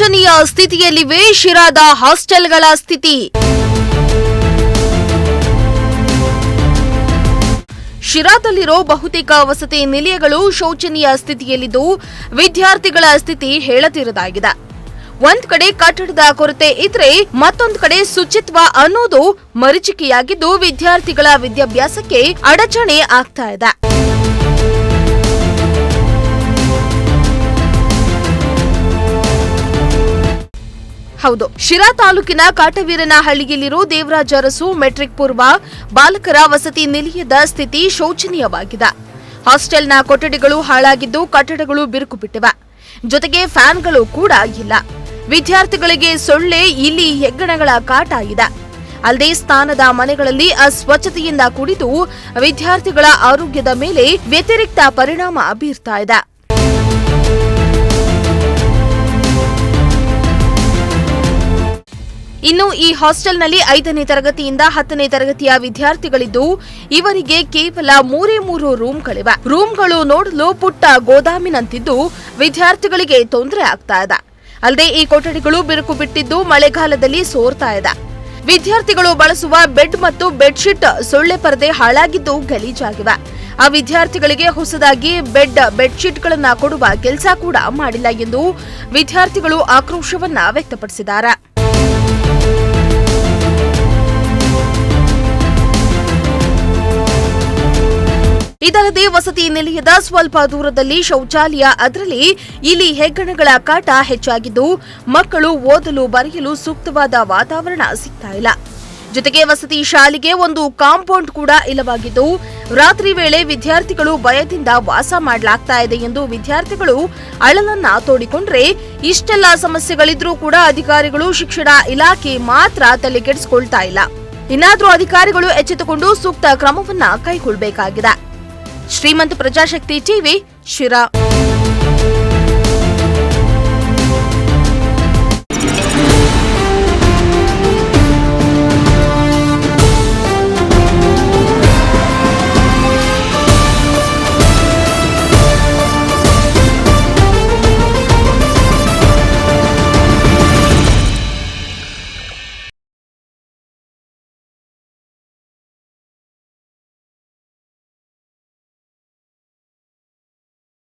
ಶೋಚನೀಯ ಸ್ಥಿತಿಯಲ್ಲಿವೆ, ಶಿರಾದ ಹಾಸ್ಟೆಲ್ಗಳ ಸ್ಥಿತಿ. ಶಿರಾದಲ್ಲಿರೋ ಬಹುತೇಕ ವಸತಿ ನಿಲಯಗಳು ಶೋಚನೀಯ ಸ್ಥಿತಿಯಲ್ಲಿದ್ದು, ವಿದ್ಯಾರ್ಥಿಗಳ ಸ್ಥಿತಿ ಹೇಳತಿರದಾಗಿದೆ ಒಂದ್ ಕಡೆ ಕಟ್ಟಡದ ಕೊರತೆ ಇದ್ರೆ, ಮತ್ತೊಂದು ಕಡೆ ಶುಚಿತ್ವ ಅನ್ನೋದು ಮರೀಚಿಕೆಯಾಗಿದ್ದು, ವಿದ್ಯಾರ್ಥಿಗಳ ವಿದ್ಯಾಭ್ಯಾಸಕ್ಕೆ ಅಡಚಣೆ ಆಗ್ತಾ ಇದೆ. ಹೌದು. ಶಿರಾ ತಾಲೂಕಿನ ಕಾಟವೀರನ ಹಳ್ಳಿಯಲ್ಲಿರೋ ದೇವರಾಜ ಅರಸು ಮೆಟ್ರಿಕ್ ಪೂರ್ವ ಬಾಲಕರ ವಸತಿ ನಿಲಯದ ಸ್ಥಿತಿ ಶೋಚನೀಯವಾಗಿದೆ. ಹಾಸ್ಟೆಲ್ನ ಕೊಠಡಿಗಳು ಹಾಳಾಗಿದ್ದು ಕಟ್ಟಡಗಳು ಬಿರುಕು ಬಿಟ್ಟಿವೆ ಜೊತೆಗೆ ಫ್ಯಾನ್ಗಳು ಕೂಡ ಇಲ್ಲ. ವಿದ್ಯಾರ್ಥಿಗಳಿಗೆ ಸೊಳ್ಳೆ ಇಲ್ಲಿ ಹೆಗ್ಗಣಗಳ ಕಾಟ ಇದೆ. ಅಲ್ಲದೆ ಸ್ಥಾನದ ಮನೆಗಳಲ್ಲಿ ಅಸ್ವಚ್ಛತೆಯಿಂದ ಕುಡಿದು ವಿದ್ಯಾರ್ಥಿಗಳ ಆರೋಗ್ಯದ ಮೇಲೆ ವ್ಯತಿರಿಕ್ತ ಪರಿಣಾಮ ಬೀರ್ತಾ ಇದೆ. ಇನ್ನು ಈ ಹಾಸ್ಟೆಲ್ನಲ್ಲಿ ಐದನೇ ತರಗತಿಯಿಂದ ಹತ್ತನೇ ತರಗತಿಯ ವಿದ್ಯಾರ್ಥಿಗಳಿದ್ದು, ಇವರಿಗೆ ಕೇವಲ ಮೂರೇ ಮೂರು ರೂಮ್ಗಳಿವೆ. ರೂಮ್ಗಳು ನೋಡಲು ಪುಟ್ಟ ಗೋದಾಮಿನಂತಿದ್ದು, ವಿದ್ಯಾರ್ಥಿಗಳಿಗೆ ತೊಂದರೆ ಆಗ್ತಾ ಇದೆ. ಅಲ್ಲದೆ ಈ ಕೊಠಡಿಗಳು ಬಿರುಕು ಬಿಟ್ಟಿದ್ದು ಮಳೆಗಾಲದಲ್ಲಿ ಸೋರ್ತಾ ಇದೆ. ವಿದ್ಯಾರ್ಥಿಗಳು ಬಳಸುವ ಬೆಡ್ ಮತ್ತು ಬೆಡ್ಶೀಟ್ ಸೊಳ್ಳೆ ಪರದೆ ಹಾಳಾಗಿದ್ದು ಗಲೀಜಾಗಿವೆ. ಆ ವಿದ್ಯಾರ್ಥಿಗಳಿಗೆ ಹೊಸದಾಗಿ ಬೆಡ್ ಬೆಡ್ಶೀಟ್ಗಳನ್ನು ಕೊಡುವ ಕೆಲಸ ಕೂಡ ಮಾಡಿಲ್ಲ ಎಂದು ವಿದ್ಯಾರ್ಥಿಗಳು ಆಕ್ರೋಶವನ್ನ ವ್ಯಕ್ತಪಡಿಸಿದ್ದಾರೆ. ಇದಲ್ಲದೆ ವಸತಿ ನಿಲಯದ ಸ್ವಲ್ಪ ದೂರದಲ್ಲಿ ಶೌಚಾಲಯ, ಅದರಲ್ಲಿ ಇಲ್ಲಿ ಹೆಗ್ಗಣಗಳ ಕಾಟ ಹೆಚ್ಚಾಗಿದ್ದು ಮಕ್ಕಳು ಓದಲು ಬರೆಯಲು ಸೂಕ್ತವಾದ ವಾತಾವರಣ ಸಿಗ್ತಾ ಇಲ್ಲ. ಜೊತೆಗೆ ವಸತಿ ಶಾಲೆಗೆ ಒಂದು ಕಾಂಪೌಂಡ್ ಕೂಡ ಇಲ್ಲವಾಗಿದ್ದು, ರಾತ್ರಿ ವೇಳೆ ವಿದ್ಯಾರ್ಥಿಗಳು ಭಯದಿಂದ ವಾಸ ಮಾಡಲಾಗ್ತಾ ಇದೆ ಎಂದು ವಿದ್ಯಾರ್ಥಿಗಳು ಅಳಲನ್ನ ತೋಡಿಕೊಂಡ್ರೆ ಇಷ್ಟೆಲ್ಲ ಸಮಸ್ಯೆಗಳಿದ್ರೂ ಕೂಡ ಅಧಿಕಾರಿಗಳು ಶಿಕ್ಷಣ ಇಲಾಖೆ ಮಾತ್ರ ತಲೆ ಕೆಡಿಸಿಕೊಳ್ತಾ ಇಲ್ಲ. ಇನ್ನಾದರೂ ಅಧಿಕಾರಿಗಳು ಎಚ್ಚೆತ್ತುಕೊಂಡು ಸೂಕ್ತ ಕ್ರಮವನ್ನ ಕೈಗೊಳ್ಳಬೇಕಾಗಿದೆ ಶ್ರೀಮಂತ ಪ್ರಜಾಶಕ್ತಿ ಟಿವಿ, ಶಿರಾ.